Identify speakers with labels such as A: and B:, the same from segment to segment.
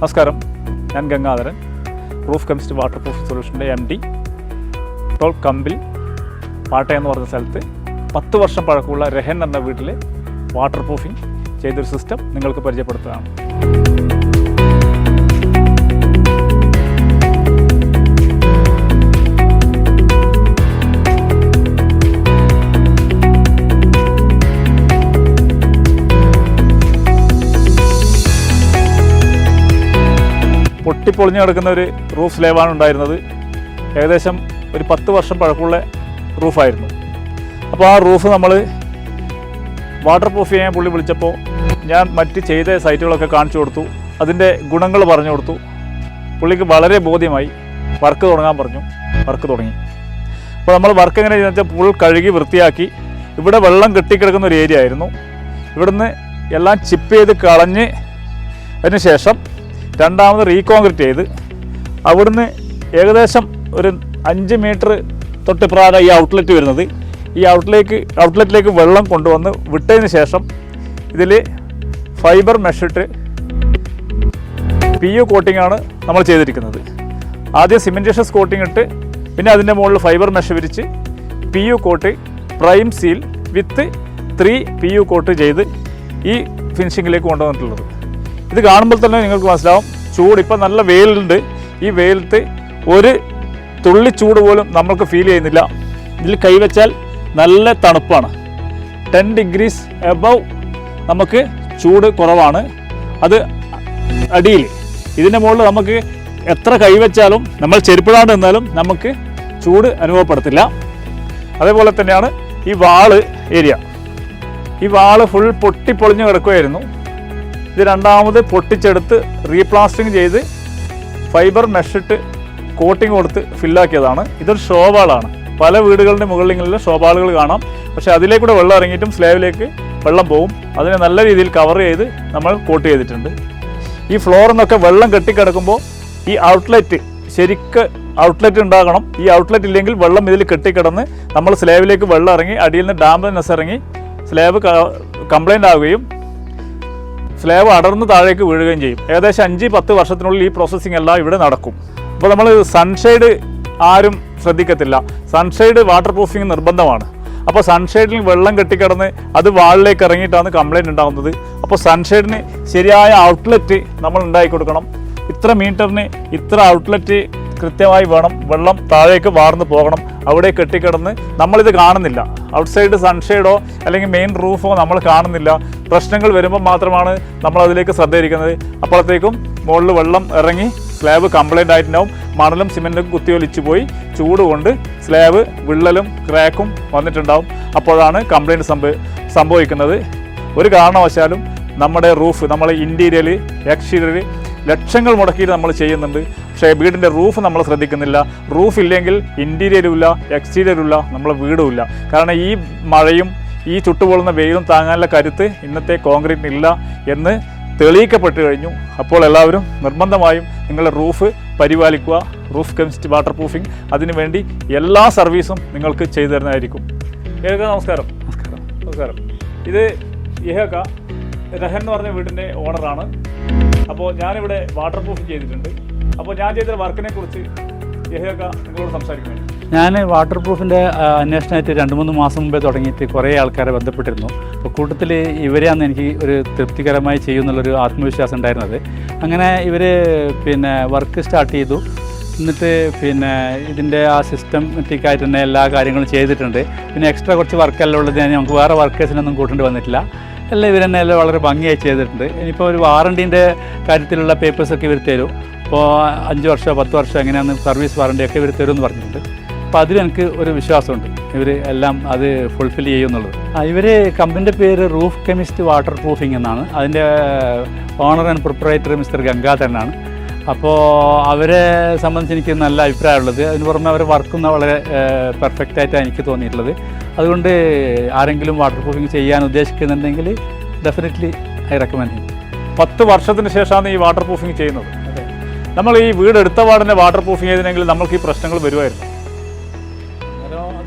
A: നമസ്കാരം. ഞാൻ Gangadharan proof chemist water proof സൊല്യൂഷന്റെ M D ഇപ്പോൾ കമ്പിൽ പാട്ട എന്ന് പറഞ്ഞ സ്ഥലത്ത് പത്ത് വർഷം പഴക്കമുള്ള രഹൻ എന്ന വീട്ടിൽ വാട്ടർ പ്രൂഫിംഗ് ചെയ്തൊരു സിസ്റ്റം നിങ്ങൾക്ക് പരിചയപ്പെടുത്തുകയാണ് പൊട്ടിപ്പൊളിഞ്ഞു കിടക്കുന്ന ഒരു റൂഫ് സ്ലേബാണ് ഉണ്ടായിരുന്നത്. ഏകദേശം ഒരു പത്ത് വർഷം പഴക്കമുള്ള റൂഫായിരുന്നു. അപ്പോൾ ആ റൂഫ് നമ്മൾ വാട്ടർ പ്രൂഫ് ചെയ്യാൻ പുള്ളി വിളിച്ചപ്പോൾ ഞാൻ മറ്റ് ചെയ്ത സൈറ്റുകളൊക്കെ കാണിച്ചു കൊടുത്തു. അതിന്റെ ഗുണങ്ങൾ പറഞ്ഞു കൊടുത്തു. പുള്ളിക്ക് വളരെ ബോധ്യമായി. വർക്ക് തുടങ്ങാൻ പറഞ്ഞു. വർക്ക് തുടങ്ങി. അപ്പോൾ നമ്മൾ വർക്ക് എങ്ങനെ ചെയ്യുന്നത് വെച്ചാൽ പുൾ കഴുകി വൃത്തിയാക്കി. ഇവിടെ വെള്ളം കെട്ടിക്കിടക്കുന്ന ഒരു ഏരിയ ആയിരുന്നു. ഇവിടുന്ന് എല്ലാം ചിപ്പ് ചെയ്ത് കളഞ്ഞ് അതിന് ശേഷം രണ്ടാമത് റീകോൺക്രീറ്റ് ചെയ്ത് അവിടുന്ന് ഏകദേശം ഒരു അഞ്ച് മീറ്റർ തൊട്ടിപ്രാരം ഈ ഔട്ട്ലെറ്റ് വരുന്നത്. ഈ ഔട്ട്ലേക്ക് ഔട്ട്ലെറ്റിലേക്ക് വെള്ളം കൊണ്ടുവന്ന് വിട്ടതിന് ശേഷം ഇതിൽ ഫൈബർ മെഷിട്ട് പി യു കോട്ടിംഗ് ആണ് നമ്മൾ ചെയ്തിരിക്കുന്നത്. ആദ്യം സിമെന്റേഷ്യസ് കോട്ടിംഗ് ഇട്ട് പിന്നെ അതിന്റെ മുകളിൽ ഫൈബർ മെഷ് വിരിച്ച് P U coat prime seal with three P U coat ചെയ്ത് ഈ ഫിനിഷിങ്ങിലേക്ക് കൊണ്ടുവന്നിട്ടുള്ളത്. ഇത് കാണുമ്പോൾ തന്നെ നിങ്ങൾക്ക് മനസ്സിലാവും ചൂട് ഇപ്പം നല്ല വെയിലുണ്ട്. ഈ വെയിലത്ത് ഒരു തുള്ളി ചൂട് പോലും നമ്മൾക്ക് ഫീൽ ചെയ്യുന്നില്ല. ഇതിൽ കൈവച്ചാൽ നല്ല തണുപ്പാണ്. ടെൻ ഡിഗ്രീസ് എബവ് നമുക്ക് ചൂട് കുറവാണ്. അത് അടിയിൽ. ഇതിന്റെ മുകളിൽ നമുക്ക് എത്ര കൈവച്ചാലും നമ്മൾ ചെരുപ്പിടാണ്ട് നിന്നാലും നമുക്ക് ചൂട് അനുഭവപ്പെടത്തില്ല. അതേപോലെ തന്നെയാണ് ഈ വാൾ ഏരിയ. ഈ വാൾ ഫുൾ പൊട്ടിപ്പൊളിഞ്ഞ് കിടക്കുകയായിരുന്നു ഇത് രണ്ടാമത് പൊട്ടിച്ചെടുത്ത് റീപ്ലാസ്റ്റിംഗ് ചെയ്ത് ഫൈബർ മെഷിട്ട് കോട്ടിംഗ് കൊടുത്ത് ഫില്ലാക്കിയതാണ്. ഇതൊരു ഷോവാളാണ്. പല വീടുകളുടെ മുകളിലുള്ള ഷോബാളുകൾ കാണാം. പക്ഷേ അതിലേക്കൂടെ വെള്ളം ഇറങ്ങിയിട്ടും സ്ലാബിലേക്ക് വെള്ളം പോകും അതിനെ നല്ല രീതിയിൽ കവർ ചെയ്ത് നമ്മൾ കോട്ട് ചെയ്തിട്ടുണ്ട്. ഈ ഫ്ലോറിൽ നിന്നൊക്കെ വെള്ളം കെട്ടിക്കിടക്കുമ്പോൾ ഈ ഔട്ട്ലെറ്റ് ശരിക്ക് ഔട്ട്ലെറ്റ് ഉണ്ടാകണം. ഈ ഔട്ട്ലെറ്റ് ഇല്ലെങ്കിൽ വെള്ളം ഇതിൽ കെട്ടിക്കിടന്ന് നമ്മൾ സ്ലാബിലേക്ക് വെള്ളം ഇറങ്ങി അടിയിൽ നിന്ന് ഡാംബിനെസ് ഇറങ്ങി സ്ലാബ് കംപ്ലൈന്റ് ആവുകയും സ്ലാബ് അടർന്ന് താഴേക്ക് വീഴുകയും ചെയ്യും. ഏകദേശം അഞ്ച് പത്ത് വർഷത്തിനുള്ളിൽ ഈ പ്രോസസ്സിംഗ് എല്ലാം ഇവിടെ നടക്കും. അപ്പോൾ നമ്മൾ സൺഷെയ്ഡ് ആരും ശ്രദ്ധിക്കത്തില്ല. സൺഷെയ്ഡ് വാട്ടർ പ്രൂഫിംഗ് നിർബന്ധമാണ്. അപ്പോൾ സൺഷെയ്ഡിൽ വെള്ളം കെട്ടിക്കിടന്ന് അത് വാളിലേക്ക് ഇറങ്ങിയിട്ടാണ് കംപ്ലൈന്റ് ഉണ്ടാകുന്നത്. അപ്പോൾ സൺഷെയ്ഡിന് ശരിയായ ഔട്ട്ലെറ്റ് നമ്മൾ ഉണ്ടാക്കി കൊടുക്കണം. ഇത്ര മീറ്ററിന് ഇത്ര ഔട്ട്ലെറ്റ് കൃത്യമായി വേണം. വെള്ളം താഴേക്ക് വാർന്നു പോകണം. അവിടെ കെട്ടിക്കിടന്ന് നമ്മളിത് കാണുന്നില്ല. ഔട്ട്സൈഡ് സൺഷെയ്ഡോ അല്ലെങ്കിൽ മെയിൻ റൂഫോ നമ്മൾ കാണുന്നില്ല. പ്രശ്നങ്ങൾ വരുമ്പോൾ മാത്രമാണ് നമ്മൾ അതിലേക്ക് ശ്രദ്ധയിരിക്കുന്നത്. അപ്പോഴത്തേക്കും മുകളിൽ വെള്ളം ഇറങ്ങി സ്ലാബ് കംപ്ലൈന്റ് ആയിട്ടുണ്ടാവും. മണലും സിമെന്റും കുത്തിയൊലിച്ചു പോയി ചൂട് കൊണ്ട് സ്ലാബ് വിള്ളലും ക്രാക്കും വന്നിട്ടുണ്ടാവും. അപ്പോഴാണ് കംപ്ലൈന്റ് സംഭവ സംഭവിക്കുന്നത്. ഒരു കാരണവശാലും നമ്മുടെ റൂഫ് നമ്മൾ ഇന്റീരിയൽ എക്സ്റ്റീരിയൽ ലക്ഷങ്ങൾ മുടക്കിയിട്ട് നമ്മൾ ചെയ്യുന്നുണ്ട്. പക്ഷേ വീടിന്റെ റൂഫ് നമ്മൾ ശ്രദ്ധിക്കുന്നില്ല. റൂഫ് ഇല്ലെങ്കിൽ ഇന്റീരിയലും ഇല്ല എക്സ്റ്റീരിയലും ഇല്ല നമ്മളെ വീടും ഇല്ല. കാരണം ഈ മഴയും ഈ ചുട്ടുപൊള്ളുന്ന വെയിലും താങ്ങാനുള്ള കരുത്ത് ഇന്നത്തെ കോൺക്രീറ്റിന് ഇല്ല എന്ന് തെളിയിക്കപ്പെട്ടു കഴിഞ്ഞു. അപ്പോൾ എല്ലാവരും നിർബന്ധമായും നിങ്ങളുടെ റൂഫ് പരിപാലിക്കുക. റൂഫ് കെമിസ്റ്റ് വാട്ടർ പ്രൂഫിംഗ് അതിനുവേണ്ടി എല്ലാ സർവീസും നിങ്ങൾക്ക് ചെയ്തു തരുന്നതായിരിക്കും. ഏക നമസ്കാരം. നമസ്കാരം. നമസ്കാരം. ഇത് ഇഹക രഹൻ എന്ന് പറഞ്ഞ വീടിന്റെ ഓണറാണ്. അപ്പോൾ ഞാനിവിടെ വാട്ടർ പ്രൂഫ് ചെയ്തിട്ടുണ്ട്. അപ്പോൾ ഞാൻ ചെയ്ത വർക്കിനെ കുറിച്ച് ഇഹക നിങ്ങളോട് സംസാരിക്കുന്നുണ്ട്
B: ഞാൻ വാട്ടർ പ്രൂഫിന്റെ അന്വേഷണമായിട്ട് രണ്ട് മൂന്ന് മാസം മുമ്പേ തുടങ്ങിയിട്ട് കുറേ ആൾക്കാരെ ബന്ധപ്പെട്ടിരുന്നു. അപ്പോൾ കൂട്ടത്തിൽ ഇവരെയാണ് എനിക്ക് ഒരു തൃപ്തികരമായി ചെയ്യുമെന്നുള്ളൊരു ആത്മവിശ്വാസം ഉണ്ടായിരുന്നത്. അങ്ങനെ ഇവർ പിന്നെ വർക്ക് സ്റ്റാർട്ട് ചെയ്തു. എന്നിട്ട് പിന്നെ ഇതിന്റെ ആ സിസ്റ്റമാറ്റിക് ആയിട്ട് തന്നെ എല്ലാ കാര്യങ്ങളും ചെയ്തിട്ടുണ്ട്. പിന്നെ എക്സ്ട്രാ കുറച്ച് വർക്കെല്ലാം ഉള്ളത് ഞാൻ നമുക്ക് വേറെ വർക്കേഴ്സിനൊന്നും കൂട്ടേണ്ടി വന്നിട്ടില്ല. എല്ലാം ഇവർ തന്നെ എല്ലാം വളരെ ഭംഗിയായി ചെയ്തിട്ടുണ്ട്. ഇനിയിപ്പോൾ ഒരു വാറണ്ടീന്റെ കാര്യത്തിലുള്ള പേപ്പേഴ്സൊക്കെ ഇവർ തരും. അപ്പോൾ അഞ്ച് വർഷമോ പത്ത് വർഷമോ എങ്ങനെയാണ് സർവീസ് വാറണ്ടിയൊക്കെ ഇവർ തരുമെന്ന് പറഞ്ഞിട്ടുണ്ട്. അപ്പോൾ അതിൽ എനിക്ക് ഒരു വിശ്വാസമുണ്ട്. ഇവർ എല്ലാം അത് ഫുൾഫിൽ ചെയ്യും എന്നുള്ളത്. ആ ഇവർ കമ്പനിന്റെ പേര് റൂഫ് കെമിസ്റ്റ് വാട്ടർ പ്രൂഫിംഗ് എന്നാണ് അതിന്റെ ഓണർ ആൻഡ് പ്രൊപ്പറേറ്റർ മിസ്റ്റർ ഗംഗാധരനാണ് അപ്പോൾ അവരെ സംബന്ധിച്ച് എനിക്ക് നല്ല അഭിപ്രായമുള്ളത്. അതിന് പുറമെ അവർ വർക്കുന്ന വളരെ പെർഫെക്റ്റ് ആയിട്ടാണ് എനിക്ക് തോന്നിയിട്ടുള്ളത്. അതുകൊണ്ട് ആരെങ്കിലും വാട്ടർ പ്രൂഫിംഗ് ചെയ്യാൻ ഉദ്ദേശിക്കുന്നുണ്ടെങ്കിൽ ഡെഫിനറ്റ്ലി ഐ റെക്കമെൻഡ്
A: പത്ത് വർഷത്തിന് ശേഷമാണ് ഈ വാട്ടർ പ്രൂഫിംഗ് ചെയ്യുന്നത് നമ്മൾ ഈ വീട് എടുത്ത പാടിനെ വാട്ടർ പ്രൂഫിംഗ് ചെയ്തിനെങ്കിൽ നമ്മൾക്ക് ഈ പ്രശ്നങ്ങൾ വരുമായിരുന്നു.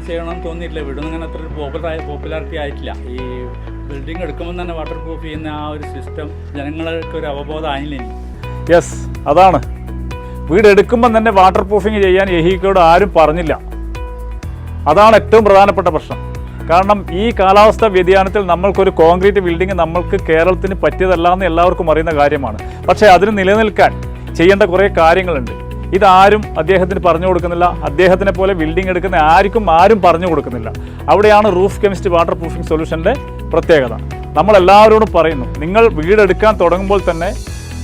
B: ചെയ്യണമെന്ന് തോന്നിയിട്ടില്ല. വീടൊന്നും അങ്ങനെ അത്ര പോപ്പുലർ പോപ്പുലാരിറ്റി ആയിട്ടില്ല. ഈ ബിൽഡിംഗ് എടുക്കുമ്പോൾ തന്നെ വാട്ടർ പ്രൂഫ് ചെയ്യുന്ന ആ ഒരു സിസ്റ്റം ജനങ്ങൾക്ക് ഒരു അവബോധം ആയില്ല
A: യെസ് അതാണ്. വീട് എടുക്കുമ്പം തന്നെ വാട്ടർ പ്രൂഫിങ് ചെയ്യാൻ യഹീക്കോട് ആരും പറഞ്ഞില്ല. അതാണ് ഏറ്റവും പ്രധാനപ്പെട്ട പ്രശ്നം. കാരണം ഈ കാലാവസ്ഥ വ്യതിയാനത്തിൽ നമ്മൾക്കൊരു കോൺക്രീറ്റ് ബിൽഡിംഗ് നമ്മൾക്ക് കേരളത്തിന് പറ്റിയതല്ല എന്ന് എല്ലാവർക്കും അറിയുന്ന കാര്യമാണ്. പക്ഷേ അതിന് നിലനിൽക്കാൻ ചെയ്യേണ്ട കുറേ കാര്യങ്ങളുണ്ട്. ഇതാരും അദ്ദേഹത്തിന് പറഞ്ഞു കൊടുക്കുന്നില്ല. അദ്ദേഹത്തിനെ പോലെ ബിൽഡിംഗ് എടുക്കുന്ന ആർക്കും ആരും പറഞ്ഞു കൊടുക്കുന്നില്ല. അവിടെയാണ് റൂഫ് കെമിസ്റ്റ് വാട്ടർ പ്രൂഫിംഗ് സൊല്യൂഷന്റെ പ്രത്യേകത. നമ്മളെല്ലാവരോടും പറയുന്നു നിങ്ങൾ വീടെടുക്കാൻ തുടങ്ങുമ്പോൾ തന്നെ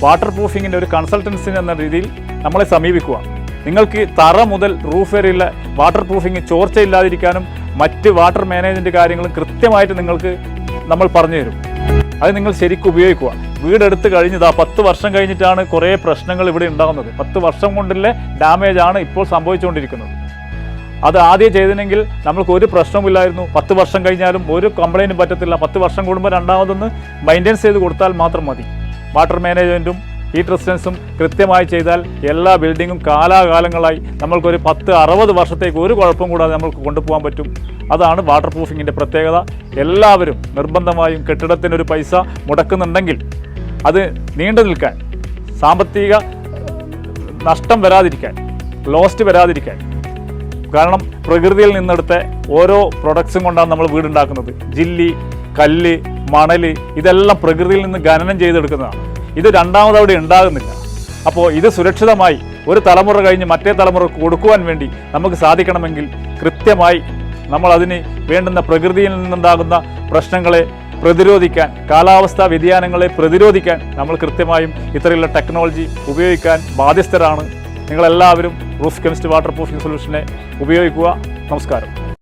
A: വാട്ടർ പ്രൂഫിങ്ങിന്റെ ഒരു കൺസൾട്ടൻസി എന്ന രീതിയിൽ നമ്മളെ സമീപിക്കുക. നിങ്ങൾക്ക് തറ മുതൽ റൂഫ് വരെയുള്ള വാട്ടർ പ്രൂഫിങ് ചോർച്ചയില്ലാതിരിക്കാനും മറ്റ് വാട്ടർ മാനേജ്മെന്റ് കാര്യങ്ങളും കൃത്യമായിട്ട് നിങ്ങൾക്ക് നമ്മൾ പറഞ്ഞു തരും. അത് നിങ്ങൾ ശരിക്കും ഉപയോഗിക്കുക. വീടെടുത്ത് കഴിഞ്ഞതാ പത്ത് വർഷം കഴിഞ്ഞിട്ടാണ് കുറേ പ്രശ്നങ്ങൾ ഇവിടെ ഉണ്ടാകുന്നത്. പത്ത് വർഷം കൊണ്ടുള്ള ഡാമേജ് ആണ് ഇപ്പോൾ സംഭവിച്ചുകൊണ്ടിരിക്കുന്നത്. അത് ആദ്യം ചെയ്തിനെങ്കിൽ നമ്മൾക്ക് ഒരു പ്രശ്നമില്ലായിരുന്നു പത്ത് വർഷം കഴിഞ്ഞാലും ഒരു കംപ്ലൈന്റും പറ്റത്തില്ല. പത്ത് വർഷം കൂടുമ്പോൾ രണ്ടാമതൊന്ന് മെയിന്റെനൻസ് ചെയ്ത് കൊടുത്താൽ മാത്രം മതി. വാട്ടർ മാനേജ്മെന്റും ഹീറ്റ് റെസിസ്റ്റൻസും കൃത്യമായി ചെയ്താൽ എല്ലാ ബിൽഡിങ്ങും കാലാകാലങ്ങളായി നമ്മൾക്കൊരു പത്ത് അറുപത് വർഷത്തേക്ക് ഒരു കുഴപ്പം കൂടാതെ നമ്മൾക്ക് കൊണ്ടുപോകാൻ പറ്റും. അതാണ് വാട്ടർ പ്രൂഫിങ്ങിന്റെ പ്രത്യേകത. എല്ലാവരും നിർബന്ധമായും കെട്ടിടത്തിനൊരു പൈസ മുടക്കുന്നുണ്ടെങ്കിൽ അത് നീണ്ടു നിൽക്കാൻ സാമ്പത്തിക നഷ്ടം വരാതിരിക്കാൻ ലോസ്റ്റ് വരാതിരിക്കാൻ. കാരണം പ്രകൃതിയിൽ നിന്നെടുത്ത ഓരോ പ്രൊഡക്ട്സും കൊണ്ടാണ് നമ്മൾ വീടുണ്ടാക്കുന്നത്. ജില്ലി കല്ല് മണൽ ഇതെല്ലാം പ്രകൃതിയിൽ നിന്ന് ഖനനം ചെയ്തെടുക്കുന്നതാണ്. ഇത് രണ്ടാമത് അവിടെ ഉണ്ടാകുന്നില്ല. അപ്പോൾ ഇത് സുരക്ഷിതമായി ഒരു തലമുറ കഴിഞ്ഞ് മറ്റേ തലമുറ കൊടുക്കുവാൻ വേണ്ടി നമുക്ക് സാധിക്കണമെങ്കിൽ കൃത്യമായി നമ്മൾ അതിന് വേണ്ടുന്ന പ്രകൃതിയിൽ നിന്നുണ്ടാകുന്ന പ്രശ്നങ്ങളെ പ്രതിരോധിക്കാൻ കാലാവസ്ഥാ വ്യതിയാനങ്ങളെ പ്രതിരോധിക്കാൻ നമ്മൾ കൃത്യമായും ഇത്തരത്തിലുള്ള ടെക്നോളജി ഉപയോഗിക്കാൻ ബാധ്യസ്ഥരാണ്. നിങ്ങളെല്ലാവരും റൂഫ് കെമിസ്റ്റ് വാട്ടർ പ്രൂഫിംഗ് സൊല്യൂഷനെ ഉപയോഗിക്കുക. നമസ്കാരം.